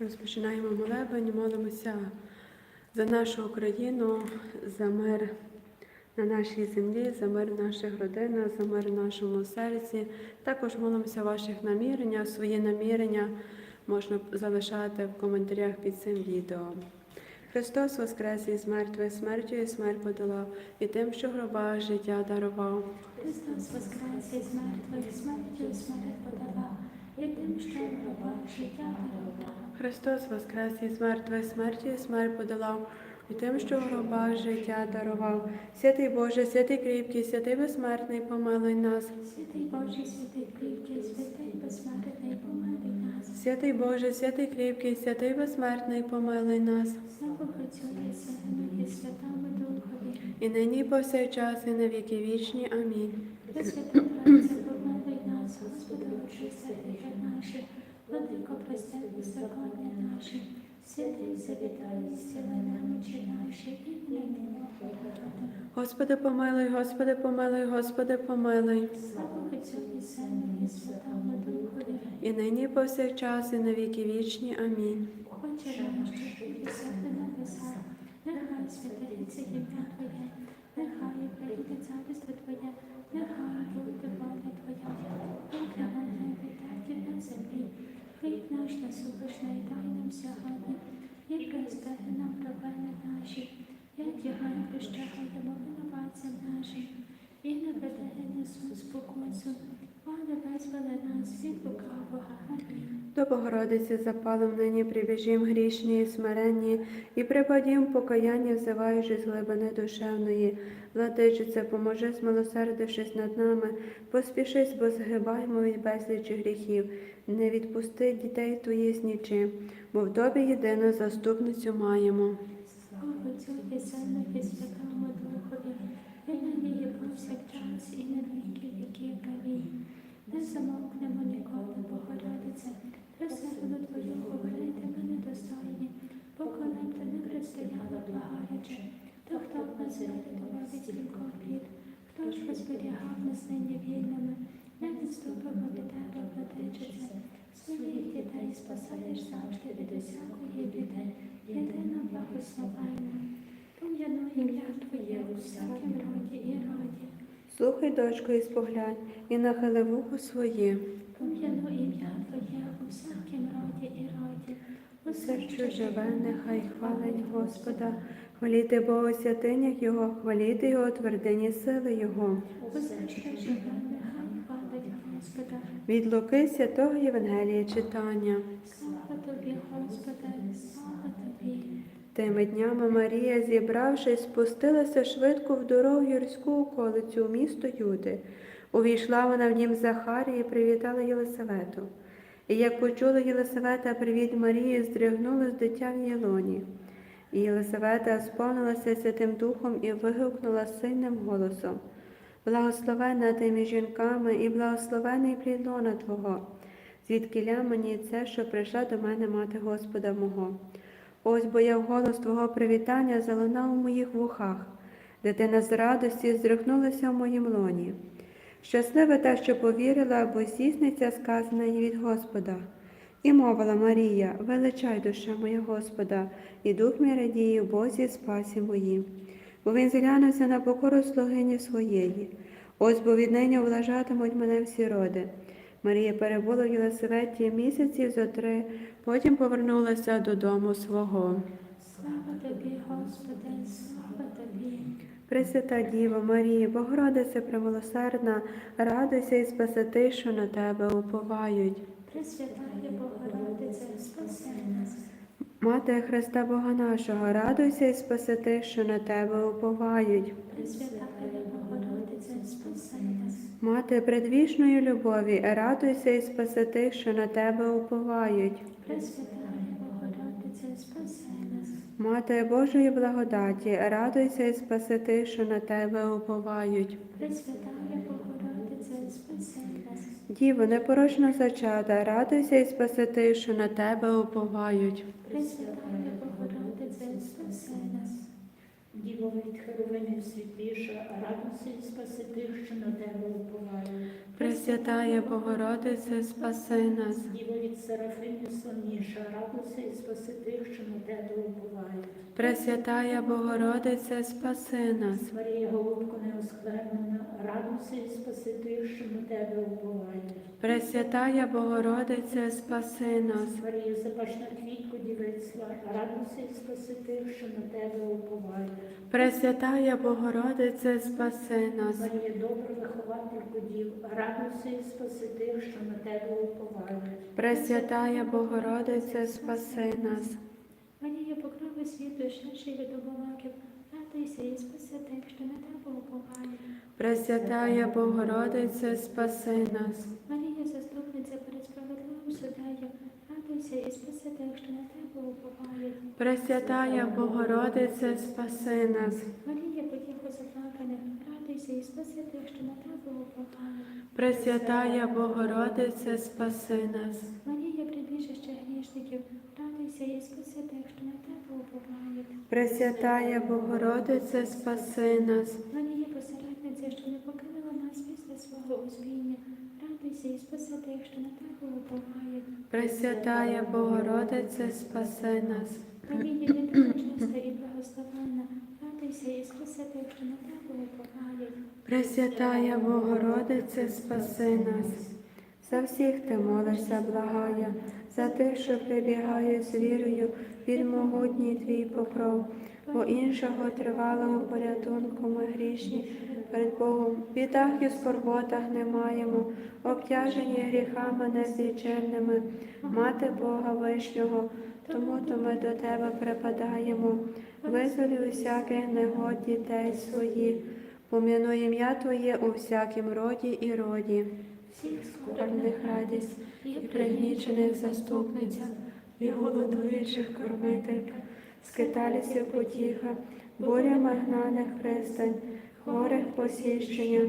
Розпочинаємо молебень, молимося за нашу Україну, за мир на нашій землі, за мир в наших родинах, за мир в нашому серці. Також молимося ваших наміреннях. Свої намірення можна залишати в коментарях під цим відео. Христос воскрес із мертвих, смертю і смерть подолав, і тим, що в гробах життя дарував. Христос воскрес із мертвих, смертю і смерть подала, і тим, що в гробах життя дарував. Христос воскрес із мертвих, смертю і смерть подолав, і тим, що в гробах життя дарував. Святий Боже, святий кріпкий, святий безсмертний, помилуй нас. Святий Боже, святий кріпкий, святий безсмертний, помилуй нас. Святий Боже, святий кріпкий, святий безсмертний, помилуй нас. Слава Сину і Святому Духові. І нині повсякчас, і на віки вічні. Амінь. Пресвята Тройця, помилуй нас, Господи, очисти наші, владико, прости беззаконня наші, святий завітай, зціли немочі наші, і нині Господи, помилуй, Господи, помилуй, Господи, помилуй. Слава Отцю і Сину і Святому Духові. І нині і повсякчас, і на віки вічні. Амінь. Отче наш, що єси на небесах, нехай святиться ім'я Твоє, нехай прийде царство Твоє, нехай буде воля Твоя, як на небі, так і на землі. Хліб і дай нам сьогодні, і прости нам провини наші, як і ми прощаємо винуватцям нашим, і не веде нас спокусу, а не визволи нас від лукавого. Богородиці запалом нині прибіжім грішні і смиренні, і припадім покаяння, взиваючи з глибини душевної. Владичице, поможи, змилосердившись над нами, поспішись, бо згибаємо від безлічі гріхів. Не відпусти дітей твоїх з нічим, бо в добі єдину заступницю маємо. Слава Отцю і Сину Духові, повсякчас, і на віки віків. Амінь. Не замовкнемо ніколи, Богородице, присягну Твою говорити ми недостойні, поколем ти не християла благаючи. То хто б нас врятував від плід, хто ж розберігав нас нині вільними, не відступимо від тебе, владичице. Своїх дітей спасаєш завжди від усякої біди, єдина благословенна. Пом'яну ім'я Твоє у всякім роді і роді. Слухай, дочко, і споглянь, і нахили вухо своє. Пом'яну ім'я Твоє у всякім роді і роді. Усе, що живе, нехай хвалить Господа, хваліти Бога святинях Його, хваліти Його твердині сили Його. Усе, що живе, нехай хвалить Господа. Від Луки святого Євангелія читання. Слава Тобі, Господи, слава Тобі. Тими днями Марія, зібравшись, спустилася швидко в дорогу гірську околицю у місто Юди. Увійшла вона в дім Захарії і привітала Єлисавету. І як почула Єлисавета привіт Марії, здригнулось дитя в Єлоні. І Єлисавета сповнилася Святим Духом і вигукнула сильним голосом. Благословена ти між жінками і благословений плід лона Твого, звідкиля мені це, що прийшла до мене мати Господа мого. Ось бо я голос Твого привітання залунав у моїх вухах, дитина з радості здрихнулася в моїм лоні. Щаслива та, що повірила, бо здійсниться сказане від Господа. І мовила Марія, величай душа моя Господа, і дух мій радіє в Бозі спасі моїм. Бо він зглянувся на покору слугині своєї. Ось бо віднині облажатимуть мене всі роди. Марія перебула в Єлисаветі місяців зо три, потім повернулася додому свого. Слава Тобі, Господи, слава Тобі. Пресвята Діва Марія, Богородице премилосердна, радуйся і спаси тих, що на тебе уповають. Пресвятая Богородице, спаси нас. Мати Христа Бога нашого, радуйся і спаси тих, що на тебе уповають. Пресвятая Богородице, спаси нас. Мати предвічної любові, радуйся і спаси тих, що на тебе уповають. Пресвятая Богородице, спаси. Мати Божої благодаті, радуйся і спаси тих, що на тебе уповають. Пресвятая Богородице, спаси нас. Діво, непорочно зачата, радуйся і спаси тих, що на тебе уповають. Пресвятая Богородице, спаси нас. Діво від світліша, радуйся і спаси тих, що на тебе уповають. Пресвята Пресвятая Богородице, спаси нас. Діва від Серафимів сонніша, радуйся і спаси тих, що на тебе уповають. Пресвятая Богородице, спаси нас. Марія, голубко неосквернена, радуйся і спаси тих, що на тебе уповають. Пресвятая Богородице, спаси нас. Марія, запашна дівицтва, радуйся і спаси тих, що на тебе уповають. Пресвятая Богородице, спаси нас. Марія, добра вихователько дів, радуйся і спаси тих, що на тебе уповають. Пресвятая Богородице, спаси нас. Марія, покрови світу, ширший від оболоків, радуйся і спаси тих, що на тебе уповають. Пресвятая Богородице, спаси нас. Марія, заступниця перед справедливим суддею, Пресвятая Богородице, спаси нас. Марія, потіху заплаканих, радуйся і спаси тих, що на тебе уповають. Пресвятая Богородице, спаси нас. Марія, прибіжище грішників, радуйся і спаси тих, що на тебе уповають. Пресвятая Богородице, спаси нас. Марія, посередниця, що не покинула нас після свого успіння, радуйся і спаси тих, що на тебе уповають. Пресвятая Богородице, спаси нас. Марія, єдина чиста благословенна, радуйся і спаси тих, що на тебе уповають. Пресвятая Богородице, спаси нас. За всіх ти молишся, благає, за тих, що прибігає з вірою під могутній твій покров, бо іншого тривалого порятунку ми грішні перед Богом. В бідах і скорботах не маємо, обтяжені гріхами незліченними, мати Бога Вишнього, тому то ми до тебе припадаємо, визволі усяких негод дітей своїх. Пом'яну ім'я Твоє у всякім роді і роді, Всіх скорбних радість і пригнічених заступниця, і голодуючих кормителька, скиталісів потіха, бурями гнаних пристань, хворих посіщення,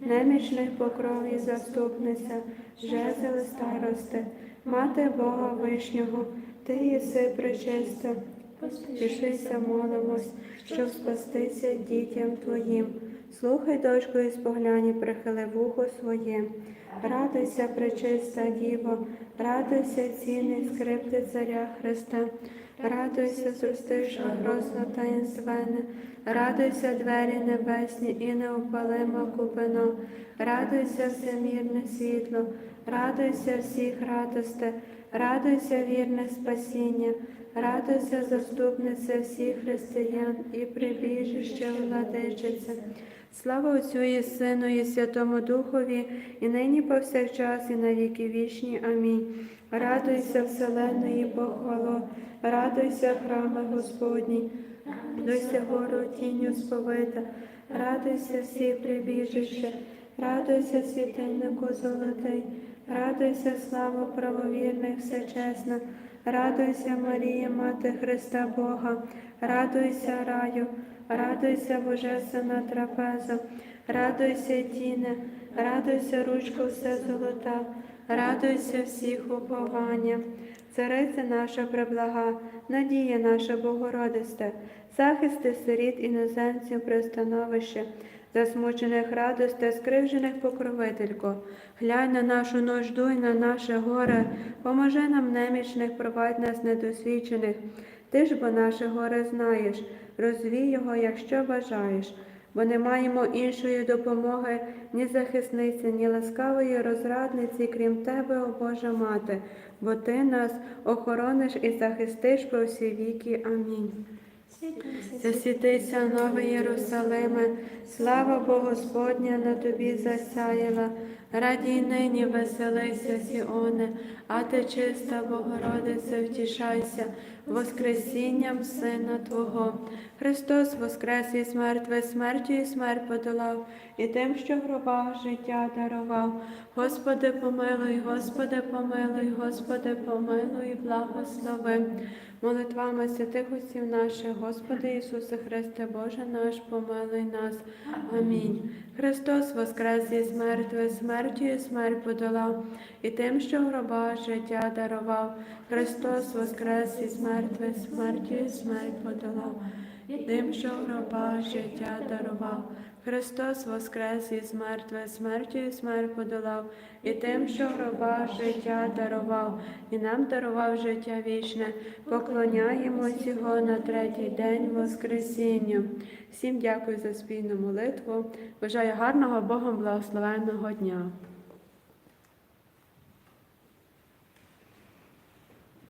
немічних покрові заступниця, жезли старости, мати Бога Вишнього, ти єси причиста, поспішися, молимось, щоб спастися дітям Твоїм. Слухай, дочко, і спогляні, прихили вухо своє. Радуйся, пречиста Діво, радуйся, цінний скрипти царя Христа, радуйся, зростивши грозно таїнственне, радуйся, двері небесні і неопалима купино, радуйся, всемірне світло, радуйся всіх радосте, радуйся, вірне спасіння, радуйся, заступниця всіх християн і прибіжище владичиця. Слава Отцю і Сину, і Святому Духові, і нині повсякчас, і на віки вічні. Амінь. Радуйся, вселеної похвало, радуйся, храме Господній, радуйся, гору тінню сповита, радуйся всі прибіжище, радуйся, світильнику золотий, радуйся, слава правовірних, всечесна, радуйся, Марія, Мати Христа Бога, радуйся, раю. Радуйся, Божественна трапеза, радуйся, тіне, радуйся, ручко все золота, радуйся всіх уповання. Цариця наша преблага, надія наша Богородисте, захисти сиріт іноземців пристановище, засмучених радосте, скривджених покровителько, глянь на нашу нужду і на наше горе, поможи нам немічних, провадь нас недосвідчених. Ти ж бо наше горе знаєш, розвій його, якщо бажаєш, бо не маємо іншої допомоги, ні захисниці, ні ласкавої розрадниці, крім тебе, о Божа Мати, бо ти нас охорониш і захистиш по всі віки. Амінь. Засвітися, новий Єрусалиме, слава Господня на тобі засяяла. Радій нині веселися, Сіоне, а ти чиста Богородице, втішайся, Воскресінням Сина Твого. Христос воскрес із мертвих, смертю і смерть подолав, і тим, що в гробах життя дарував. Господи, помилуй, Господи, помилуй, Господи, помилуй, благослови. Молитвами святих отців наших, Господи Ісусе Христе, Боже наш, помилуй нас. Амінь. Христос воскрес із мертвих, смертю і смерть подолав, і тим, що в гробах життя дарував. Христос воскрес із мертвих, смертю і смерть подолав. тим, що в гробах життя дарував. Христос воскрес із мертве, смертю і смерть подолав, і тим, що в гробах життя дарував, і нам дарував життя вічне, поклоняємось Його на третій день Воскресіння. Всім дякую за спільну молитву. Бажаю гарного Богом благословенного дня.